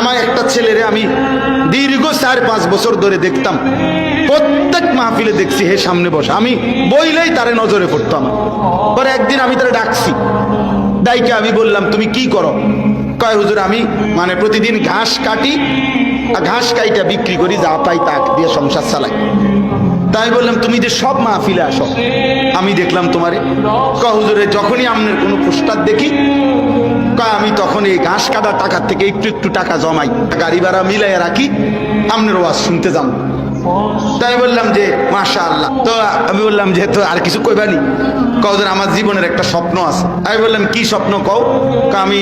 আমার একটা ছেলেরে আমি দীর্ঘ চার, পাঁচ বছর ধরে দেখতাম। প্রত্যেক মাহফিলে দেখছি, হে সামনে বসে। আমি বইলেই তারে নজরে পড়তাম পরে একদিন আমি তারে ডাকছি। ডাইকে আমি বললাম, তুমি কি করো? কয়, হুজুর, আমি মানে প্রতিদিন ঘাস কাটি ঘাস কাইটা বিক্রি করি, যা পাই তা দিয়ে সংসার চালাই। তাই বললাম, তুমি যে সব মাহফিলে আসো, আমি দেখলাম তোমারে। ক হুজুরে যখনই আপনার কোনো পোস্টার দেখি কয় আমি তখন এই ঘাস কাটার টাকার থেকে একটু একটু টাকা জমাই। গাড়ি ভাড়া মিলাই রাখি আপনার ওয়াজ শুনতে যান তাই বললাম যে মাশা আল্লাহ তো আমি বললাম যে, তো আর কিছু কইবানি কওদের আমার জীবনের একটা স্বপ্ন আছে। আমি বললাম, কি স্বপ্ন কও? আমি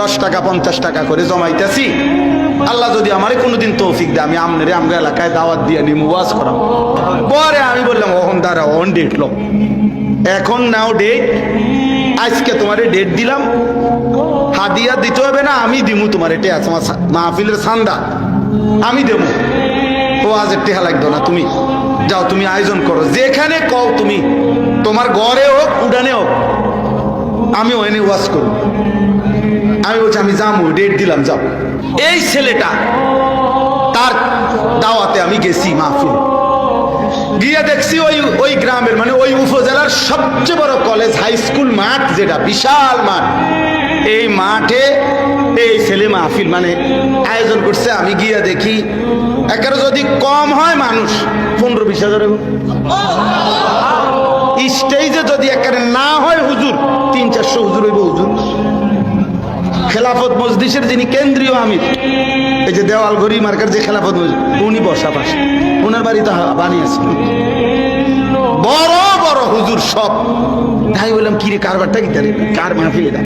দশ টাকা, পঞ্চাশ টাকা করে জমাইতেছি। আল্লাহ যদি আমারে কোনোদিন তৌফিক দেয়, আমি আমনের আমরা এলাকায় দাওয়াত দিয়ে নিমু, ওয়াজ করাম। পরে আমি বললাম, ওহন দাঁড়া অন ডেট লো। এখন নাও ডেট আজকে তোমারে ডেট দিলাম। হাদিয়া দিতে হবে না, আমি দিমু তোমার এটা আছে আমার মাহফিলের সান্দা। আমি দেবো। ও, আজ টেহা লাগতো না তুমি। যাও, তুমি আয়োজন করো। যেখানে কও তুমি, তোমার ঘরে হোক, উডানে হোক আমি ওখানে ওয়াজ করব। আমি বলছি, আমি যাব ডেট দিলাম যাও এই ছেলেটা, তার দাওয়াতে আমি গেছি মাহফিল। গিয়ে দেখছি ওই ওই গ্রামের মানে ওই উপজেলার সবচেয়ে বড় কলেজ হাই স্কুল মাঠ যেটা, বিশাল মাঠ। এই মাঠে এই ছেলে মাহফিল মানে আয়োজন করছে। আমি গিয়ে দেখি একেবারে যদি কম হয় মানুষ, পনেরো বিশ হাজার স্টেজে যদি একেবারে না হয় হুজুর, তিন চারশো হুজুর হইব হুজুর। খেলাফত মজলিসের যিনি কেন্দ্রীয় আমির এই যে দেওয়াল ঘড়ি মার্কার যে খেলাফত উনি বসা পাশে। ওনার বাড়িতে বানিয়েছে বড় বড় হুজুর সব। তাই বললাম কিরে কারবারটা কি তাহলে কার মাহফিল